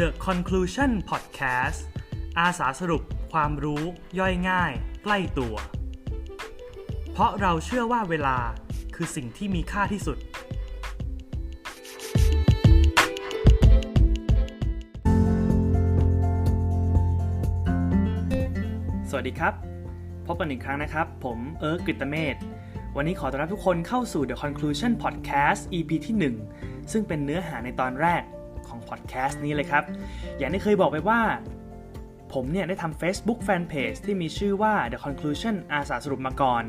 The Conclusion Podcast อาสาสรุปความรู้ย่อยง่าย ใกล้ตัว เพราะเราเชื่อว่าเวลาคือสิ่งที่มีค่าที่สุด สวัสดีครับ พบกันอีกครั้งนะครับ ผมเอิร์กกฤตเมธวันนี้ขอต้อนรับทุกคนเข้าสู่ The Conclusion Podcast EP ที่ 1 ซึ่งเป็นเนื้อหาในตอนแรก พอดแคสต์นี้เลยครับ อย่างที่เคยบอกไปว่าผมเนี่ยได้ทำ Facebook Fanpage ที่มีชื่อว่า The Conclusion อาสาสรุปมาก่อน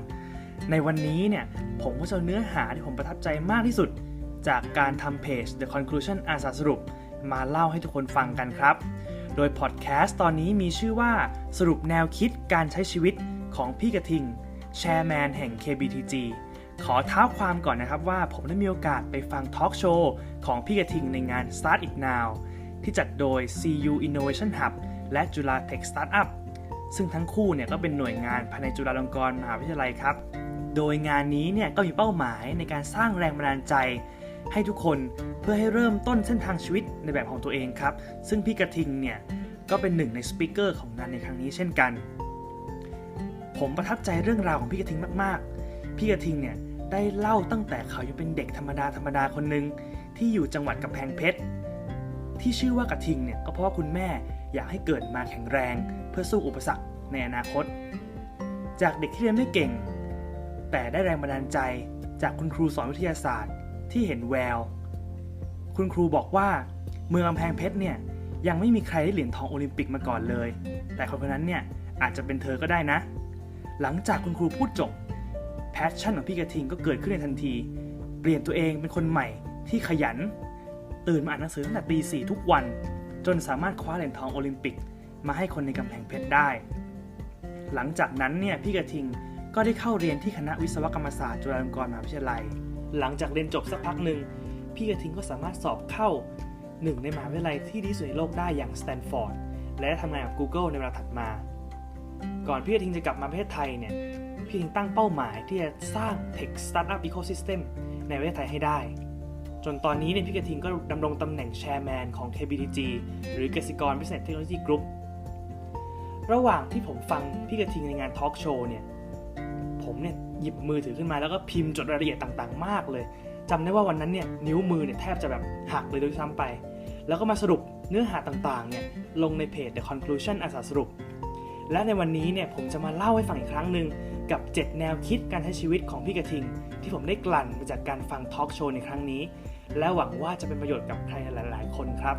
ในวันนี้เนี่ย ผมก็จะเนื้อหาที่ผมประทับใจมากที่สุด จากการทำเพจ The Conclusion อาสาสรุป มาเล่าให้ทุกคนฟังกันครับ โดยพอดแคสต์ตอนนี้มีชื่อว่าสรุปแนวคิดการใช้ชีวิตของพี่กระทิง แชร์แมนแห่ง KBTG ขอเท้าความก่อนนะครับว่าผมได้มีโอกาสไปฟังทอล์กโชว์ของพี่กระทิงในงาน Start It Now ที่จัดโดย CU Innovation Hub และจุฬา Tech Startup ซึ่งทั้งคู่เนี่ยก็เป็นหน่วยงานภายในจุฬาลงกรณ์มหาวิทยาลัยครับ โดยงานนี้เนี่ยก็มีเป้าหมายในการสร้างแรงบันดาลใจ ให้ทุกคนเพื่อให้เริ่มต้นเส้นทางชีวิตในแบบของตัวเองครับ ซึ่งพี่กระทิงเนี่ยก็เป็นหนึ่งในสปิเกอร์ของงานในครั้งนี้เช่นกัน ผมประทับใจเรื่องราวของพี่กระทิงมากๆ พี่กระทิงเนี่ย ได้เล่าตั้งแต่เขายังเป็นเด็กธรรมดาธรรมดาคนหนึ่งที่อยู่จังหวัดกำแพงเพชรที่ชื่อว่ากระทิงเนี่ยก็เพราะว่าคุณแม่อยากให้เกิดมาแข็งแรง เพื่อสู้อุปสรรคในอนาคต จากเด็กที่เรียนไม่เก่ง แต่ได้แรงบันดาลใจจากคุณครูสอนวิทยาศาสตร์ที่เห็นแวว คุณครูบอกว่าเมืองกำแพงเพชรเนี่ยยังไม่มีใครได้เหรียญทองโอลิมปิกมาก่อนเลย แต่คนคนนั้นเนี่ยอาจจะเป็นเธอก็ได้นะ หลังจากคุณครูพูดจบ แพชชั่นของพี่กระทิงก็เกิดขึ้นในทันที เปลี่ยนตัวเองเป็นคนใหม่ที่ขยัน ตื่นมาอ่านหนังสือตั้งแต่ตีสี่ทุกวัน จนสามารถคว้าเหรียญทองโอลิมปิก มาให้คนในกำแพงเพชรได้ หลังจากนั้นเนี่ยพี่กระทิงก็ได้เข้าเรียนที่คณะวิศวกรรมศาสตร์จุฬาลงกรณ์มหาวิทยาลัย หลังจากเรียนจบสักพักหนึ่งพี่กระทิงก็สามารถสอบเข้าหนึ่งในมหาวิทยาลัยที่ดีที่สุดในโลกได้อย่างสแตนฟอร์ดและทำงานกับ Google ในเวลาถัดมา ก่อนพี่กระทิงจะกลับมาประเทศไทยเนี่ย พี่กระทิงตั้งเป้าหมายที่จะสร้าง Tech Startup Ecosystem ในประเทศไทยให้ได้ จนตอนนี้เนี่ยพี่กระทิงก็ดำรงตำแหน่งแชร์แมนของ KBTG หรือกสิกร Business Technology Group ระหว่างที่ผมฟังพี่กระทิงในงานทอล์กโชว์เนี่ยผมเนี่ยหยิบมือถือขึ้นมาแล้วก็พิมพ์จดรายละเอียดต่างๆ มากเลยจำได้ว่าวันนั้นเนี่ยนิ้วมือเนี่ยแทบจะแบบหักเลยโดยซ้ำไป แล้วก็มาสรุปเนื้อหาต่างๆเนี่ยลงในเพจ The Conclusion อาสาสรุป และในวันนี้เนี่ยผมจะมาเล่าให้ฟังอีกครั้งหนึ่งกับ 7 แนวคิดการใช้ชีวิตของพี่กระทิง ที่ผมได้กลั่นมาจากการฟังทอล์กโชว์ในครั้งนี้ และหวังว่าจะเป็นประโยชน์กับใครหลาย ๆ คนครับ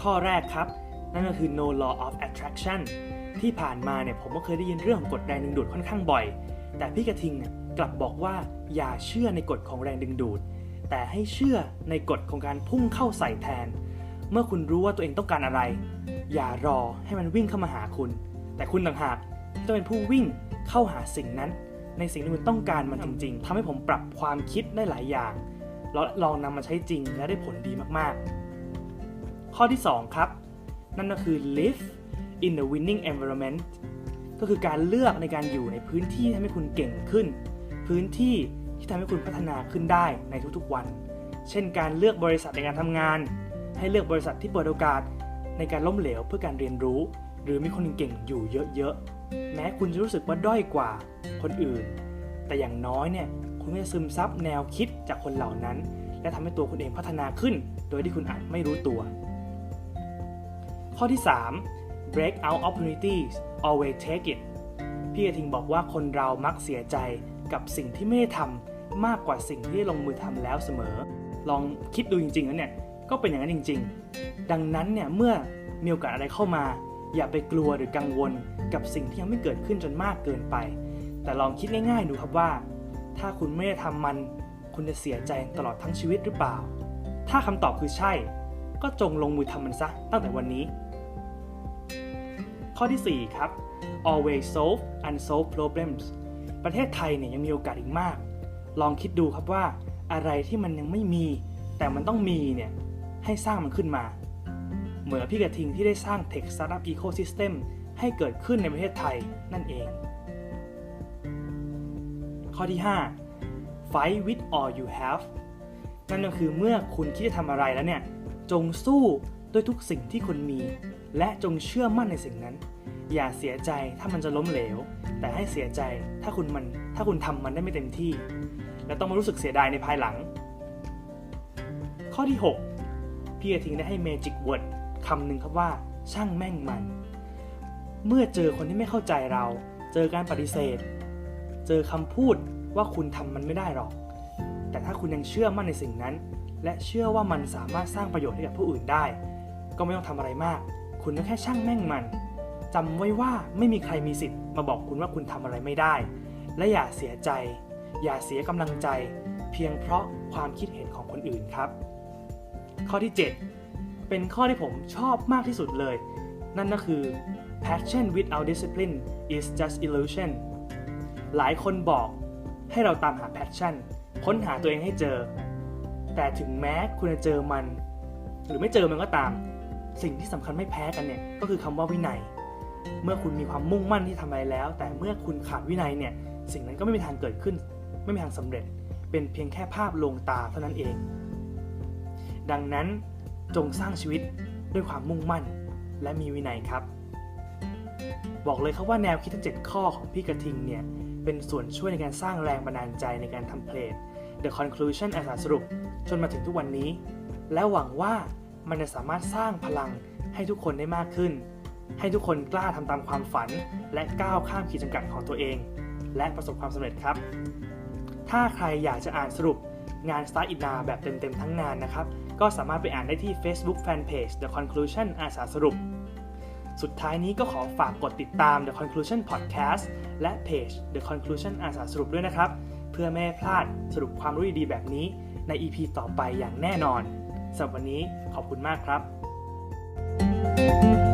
ข้อแรกครับ นั่นก็คือ no law of attraction ที่ผ่านมาเนี่ยผมก็เคยได้ยินเรื่องของกฎแรงดึงดูดค่อนข้างบ่อย แต่พี่กระทิงเนี่ยกลับบอกว่าอย่าเชื่อในกฎของแรงดึงดูด แต่ให้เชื่อในกฎของการพุ่งเข้าใส่แทน เมื่อคุณรู้ว่าตัวเองต้องการอะไร อย่ารอให้มันวิ่งเข้ามาหาคุณ แต่คุณต่างหากที่ต้องเป็นผู้วิ่งเข้าหาสิ่งนั้น ในสิ่งที่คุณต้องการมันจริง ๆทำให้ผมปรับความคิดได้หลายอย่างแล้วลองนำมาใช้จริงและได้ผลดีมากๆ ข้อที่ 2 ครับ นั่นก็คือ live in the winning environment ก็คือการเลือกในการอยู่ในพื้นที่ที่ทำให้คุณเก่งขึ้น พื้นที่ที่ทำให้คุณพัฒนาขึ้นได้ในทุกๆวัน เช่นการเลือกบริษัทในการทำงาน ให้เลือกบริษัทที่เปิดโอกาส ในการล้มเหลวเพื่อการเรียนรู้ หรือมีคนเก่งอยู่เยอะๆ แม้คุณจะรู้สึกว่าด้อยกว่าคนอื่น แต่อย่างน้อยเนี่ยคุณก็จะซึมซับแนวคิดจากคนเหล่านั้น และทำให้ตัวคุณเองพัฒนาขึ้น โดยที่คุณอาจไม่รู้ตัว ข้อที่ 3 break out opportunities always take it พี่กระทิงบอกว่าคนเรามักเสียใจกับสิ่งที่ไม่ได้ทำมากกว่าสิ่งที่ลงมือทำแล้วเสมอ ลองคิดดูจริงๆแล้วเนี่ยก็เป็นอย่างนั้นจริงๆ ดังนั้นเนี่ยเมื่อมีโอกาสอะไรเข้ามา อย่าไปกลัวหรือกังวลกับสิ่งที่ยังไม่เกิดขึ้นจนมากเกินไป แต่ลองคิดง่ายๆดูครับว่า ถ้าคุณไม่ได้ทำมัน คุณจะเสียใจตลอดทั้งชีวิตหรือเปล่า ถ้าคำตอบคือใช่ ก็จงลงมือทำมันซะตั้งแต่วันนี้ ข้อที่ 4 ครับ always solve unsolved problems ประเทศไทยเนี่ยยังมีโอกาสอีกมาก ลองคิดดูครับว่าอะไรที่มันยังไม่มี แต่มันต้องมีเนี่ยให้สร้างมันขึ้นมา เหมือนพี่กระทิงที่ได้สร้าง Tech Startup Ecosystem ให้เกิดขึ้นในประเทศไทยนั่นเอง ข้อที่ 5 fight with all you have นั่นก็คือเมื่อคุณคิดจะทำอะไรแล้วเนี่ย จงสู้ด้วยทุกสิ่งที่คุณมี และจงเชื่อมั่นในสิ่งนั้น อย่าเสียใจถ้ามันจะล้มเหลว แต่ให้เสียใจถ้าคุณมันถ้าคุณทำมันได้ไม่เต็มที่ และต้องมารู้สึกเสียดายในภายหลัง ข้อที่ 6 พี่กระทิงได้ให้ Magic Word คำหนึ่งครับว่าช่างแม่งมัน เมื่อเจอคนที่ไม่เข้าใจเรา เจอการปฏิเสธ เจอคำพูดว่าคุณทำมันไม่ได้หรอก แต่ถ้าคุณยังเชื่อมั่นในสิ่งนั้น และเชื่อว่ามันสามารถสร้างประโยชน์ให้กับผู้อื่นได้ ก็ไม่ต้องทำอะไรมาก คุณก็แค่ช่างแม่งมันจำไว้ว่าไม่มีใครมีสิทธิ์มาบอกคุณว่าคุณทำอะไรไม่ได้ และอย่าเสียใจ อย่าเสียกำลังใจ เพียงเพราะความคิดเห็นของคนอื่นครับ ข้อที่ 7 เป็นข้อที่ผมชอบมากที่สุดเลย นั่นก็คือ passion without discipline is just illusion หลายคนบอกให้เราตามหา passion ค้นหาตัวเองให้เจอ แต่ถึงแม้คุณจะเจอมัน หรือไม่เจอมันก็ตาม สิ่งที่สำคัญไม่แพ้กันเนี่ยก็คือคำว่าวินัย เมื่อคุณมีความมุ่งมั่นที่ทำอะไรแล้ว แต่เมื่อคุณขาดวินัยเนี่ยสิ่งนั้นก็ไม่มีทางเกิดขึ้น ไม่มีทางสำเร็จ เป็นเพียงแค่ภาพลวงตาเท่านั้นเอง ดังนั้น จงสร้างชีวิตด้วยความมุ่งมั่น และมีวินัยครับ บอกเลยครับว่าแนวคิดทั้ง 7 ข้อของพี่กระทิงเนี่ย เป็นส่วนช่วยในการสร้างแรงบันดาลใจในการทำเพลง The Conclusion อาสาสรุป จนมาถึงทุกวันนี้ และหวังว่ามันจะสามารถสร้างพลังให้ทุกคนได้มากขึ้น ให้ทุกคนกล้าทำตามความฝัน และก้าวข้ามขีดจำกัดของตัวเอง และประสบความสำเร็จครับ ถ้าใครอยากจะอ่านสรุปงาน Start It Now แบบเต็มๆทั้งงานนะครับ ก็สามารถไปอ่านได้ที่ Facebook Fanpage The Conclusion อาสาสรุป สุดท้ายนี้ก็ขอฝากกดติดตาม The Conclusion Podcast และเพจ The Conclusion อาสาสรุปด้วยนะครับ เพื่อไม่ให้พลาดสรุปความรู้ดีๆแบบนี้ใน EP ต่อไปอย่างแน่นอนสำหรับวันนี้ขอบคุณมากครับ thank you